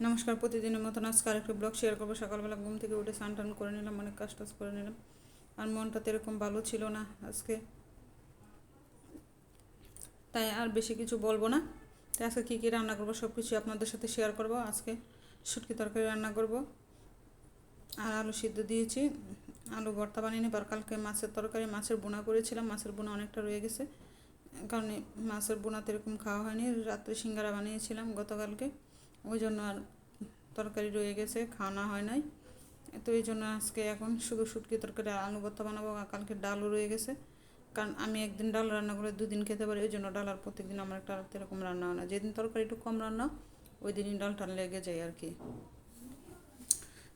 নমস্কার, প্রতিদিনের মতন আজকে আরেকটি ব্লগ শেয়ার করব। সকালবেলা ঘুম থেকে উঠে স্নান টান করে নিলাম, অনেক কাজ টাজ করে নিলাম। আর মনটা তো এরকম ভালো ছিল না আজকে। তাই আর বেশি কিছু বলব না। তাই আজকে কী কী রান্না করব সব কিছু আপনাদের সাথে শেয়ার করব। আজকে শুটকি তরকারি রান্না করব। আর আলু সিদ্ধ দিয়েছি। আলু ভর্তা বানিয়ে নেব। আর কালকে মাছের তরকারি, মাছের বোনা করেছিলাম। মাছের বোনা অনেকটা রয়ে গেছে। কারণ মাছের বোনাতে এরকম খাওয়া হয়নি। রাত্রে সিঙ্গারা বানিয়েছিলাম গতকালকে। ওই জন্য আর তরকারি রয়ে গেছে, খাওয়া হয় নাই। তো এই জন্য আজকে এখন শুধু শুটকি তরকারি আর আলু ভর্তা বানাবো, আর কালকে ডালও রয়ে গেছে। কারণ আমি একদিন ডাল রান্না করে দুদিন খেতে পারি, ওই জন্য ডাল আর প্রত্যেকদিন আমার একটা এরকম রান্না হয় না। যেদিন তরকারি একটু কম রান্না, ওই দিনই ডালটা লেগে যায় আর কি।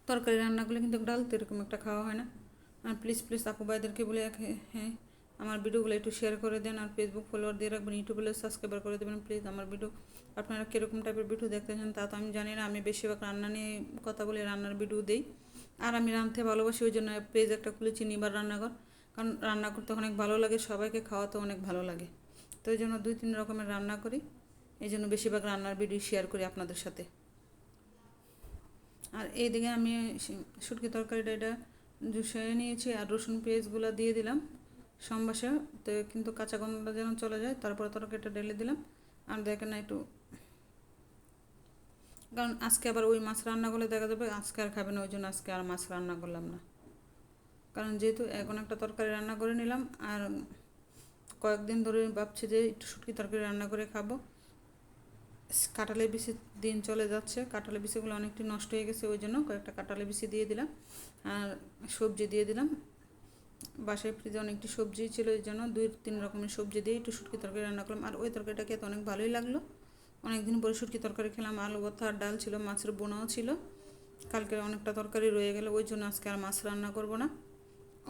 তরকারি রান্না করলে কিন্তু ডাল তো এরকম একটা খাওয়া হয় না। আর প্লিজ প্লিজ আপু ভাইদেরকে বলে হ্যাঁ আমার ভিডিওগুলো একটু শেয়ার করে দেন আর ফেসবুক ফলোয়ার দিয়ে রাখবেন ইউটিউবে সাবস্ক্রাইবার করে দেবেন প্লিজ আমার ভিডিও আপনারা কীরকম টাইপের ভিডিও দেখতে চান তা তো আমি জানি না, আমি বেশিরভাগ রান্না নিয়ে কথা বলে রান্নার ভিডিও দিই। আর আমি রাঁধতে ভালোবাসি, ওই জন্য পেজ একটা খুলেছি নিবার রান্নাঘর, কারণ রান্না করতে অনেক ভালো লাগে, সবাইকে খাওয়াতে অনেক ভালো লাগে। তো এই জন্য দুই তিন রকমের রান্না করি, এই জন্য বেশিরভাগ রান্নার ভিডিও শেয়ার করি আপনাদের সাথে। আর এইদিকে আমি শুটকি তরকারিটা এটা জুসে নিয়েছি আর রসুন পেঁয়াজগুলো দিয়ে দিলাম। সম্বাসে তো কিন্তু কাঁচা গন্ধটা যেন চলে যায়, তারপরে তরকারিটা ঢেলে দিলাম। আর দেখেন একটু। কারণ আজকে আবার ওই মাছ রান্না করলে দেখা যাবে আজকে আর খাবে না, ওই জন্য আজকে আর মাছ রান্না করলাম না। কারণ যেহেতু এখন একটা তরকারি রান্না করে নিলাম, আর কয়েকদিন ধরে ভাবছি যে একটু শুটকি তরকারি রান্না করে খাব। কাঁঠালে বিচি দিন চলে যাচ্ছে কাঁঠালে বিচিগুলো অনেকটি নষ্ট হয়ে গেছে, ওই জন্য কয়েকটা কাঁঠালে বিচি দিয়ে দিলাম, আর সবজি দিয়ে দিলাম। বাসায় ফ্রিজে অনেকটি সবজি ছিল, এই জন্য দুই তিন রকমের সবজি দিয়ে একটু শুটকি তরকারি রান্না করলাম। আর ওই তরকারিটা খেতে অনেক ভালোই লাগল। অনেকদিন পরে শুটকি তরকারি খেলাম, আলু ভর্তা আর ডাল ছিল, মাছের বোনাও ছিল। কালকে অনেকটা তরকারি রয়ে গেল, ওই জন্য আজকে আর মাছ রান্না করব না।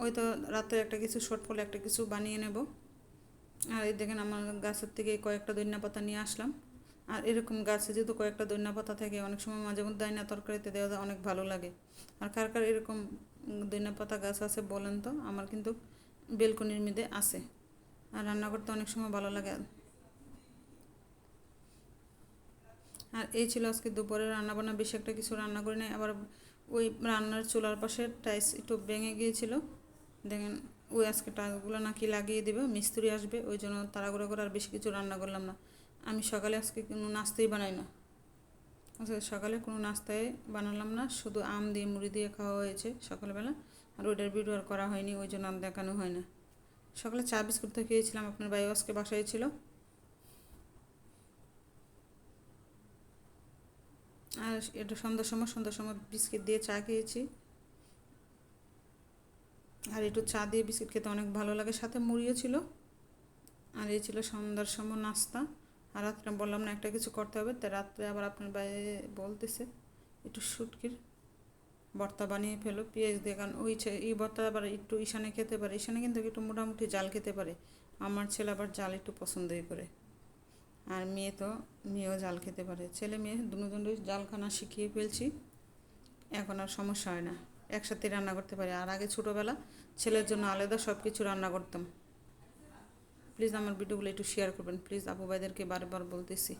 ওই তো রাতে একটা কিছু শর্ট ফলে একটা কিছু বানিয়ে নেব। আর এই দেখেন আমার গাছের থেকে কয়েকটা দৈন্যা পাতা নিয়ে আসলাম। আর এরকম গাছে যেহেতু কয়েকটা দৈন্যা পাতা থাকে, অনেক সময় মাঝে মধ্যে দাইনা তরকারিতে দেওয়া অনেক ভালো লাগে। আর কার কার এরকম দৈন্যা পাতা গাছ আছে বলেন তো, আমার কিন্তু বেলকনির মধ্যে আছে। আর রান্না করতে অনেক সময় ভালো লাগে। আর এই ছিল আজকে দুপুরে রান্না বান্না, বেশি একটা কিছু রান্না করি নাই। আবার ওই রান্নার চুলার পাশে টাইস একটু ভেঙে গিয়েছিল। দেখেন, ওই আজকে টাইলসগুলো নাকি লাগিয়ে দেবে, মিস্ত্রি আসবে, ওই জন্য তাড়াগুড়ো করে আর বেশি কিছু রান্না করলাম না। আমি সকালে আজকে কোনো নাস্তাই বানাই না। সকালে কোনো নাস্তায় বানালাম না, শুধু আম দিয়ে, মুড়ি দিয়ে খাওয়া হয়েছে সকালবেলা। আর ওইটার ভিডিও আর করা হয়নি, ওই জন্য আর দেখানো হয় না। সকালে চা বিস্কুট তো খেয়েছিলাম, আপনার আজকে বাসায় ছিল। আর এটা সন্ধ্যার সময় সন্ধ্যার সময় বিস্কিট দিয়ে চা খেয়েছি। আর একটু চা দিয়ে বিস্কিট খেতে অনেক ভালো লাগে, সাথে মুড়িও ছিল। আর এই ছিল সন্ধ্যার সময় নাস্তা। আর রাত্রে বললাম, না, একটা কিছু করতে হবে। তো রাত্রে আবার আপনার বাইরে বলতেছে, একটু সুটকির ভর্তা বানিয়ে ফেলো, পেঁয়াজ দিয়ে। কারণ ওই এই ভর্তা আবার একটু ঈশানে খেতে পারে। ঈশানে কিন্তু একটু মোটামুটি জাল খেতে পারে। আমার ছেলে আবার জাল একটু পছন্দই করে। আর মেয়ে তো, মেয়েও জাল খেতে পারে। ছেলে মেয়ে দুজনই জাল খানা শিখিয়ে ফেলছি। এখন আর সমস্যা হয় না। একসাথে রান্না করতে পারি। আর আগে ছোটোবেলা ছেলের জন্য আলাদা সব কিছু রান্না করতাম। প্লিজ আমার ভিডিওগুলো একটু শেয়ার করবেন। প্লিজ আপু ভাইদেরকে বারবার বলতেছি।